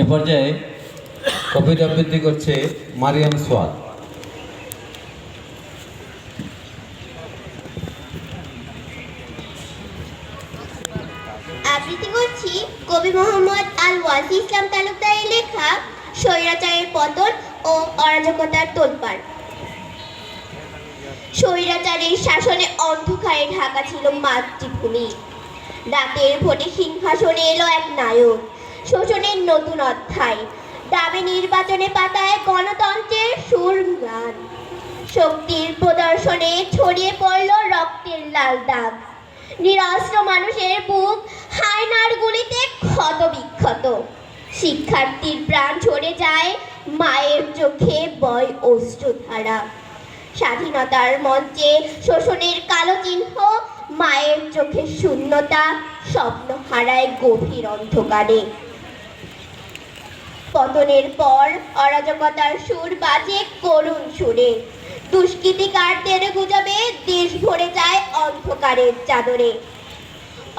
এ পর্যায়ে কবিতা আবৃত্তি করছে মারিয়াম সোয়াদ। আবৃত্তি করছি কবি মোহাম্মদ আল ওয়াজি ইসলাম তালুকদারের লেখা স্বৈরাচারের পতন ও অরাজকতার তোলপাড়। স্বৈরাচারের শাসনে অন্ধকারে ঢাকা ছিল মাতৃভূমি। রাতের ভোটে সিংহাসনে এলো এক নায়ক। শোষণের নতুন অধ্যায়। দাবি নির্বাচনে পাতায় গণতন্ত্রের সুর গান শক্তির প্রদর্শনে ছড়িয়ে পড়ল রক্তের লাল দাগ। নিরস্ত্র মানুষের বুক হায়নার গুলিতে ক্ষত বিক্ষত শিক্ষার্থীর প্রাণ ঝরে যায় মায়ের চোখে বয় অশ্রুধারা। স্বাধীনতার মঞ্চে শোষণের কালো চিহ্ন, মায়ের চোখে শূন্যতা স্বপ্ন হারায় গভীর অন্ধকারে। পতনের পর অরাজকতার সুর বাজে করুণ সুরে। দুষ্কৃতিকারদের গুজবে দেশ ভরে যায় অন্ধকারের চাদরে।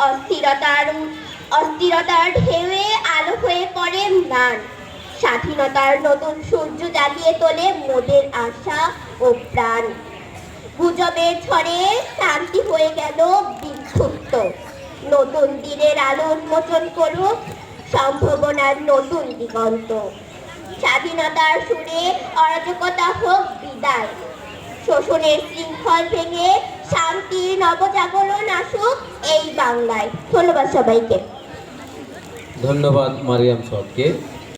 অস্থিরতার অস্থিরতার ঢেউয়ে আলো হয়ে পড়ে ম্লান। স্বাধীনতার নতুন সূর্য জাগিয়ে তোলে মোদের আশা ও প্রাণ। গুজবের ছড়ে শান্তি হয়ে গেল বিক্ষুব্ধ। নতুন দিনের আলো উন্মোচন করুক সম্ভাবনার নতুন দিগন্ত। স্বাধীনতার সুরে অরাজকতা হোক বিদায়। শোষণের শৃঙ্খল ভেঙে শান্তির নবজাগরণ আসুক এই বাংলায়। ধন্যবাদ সবাইকে। ধন্যবাদ মারিয়াম সোয়াদকে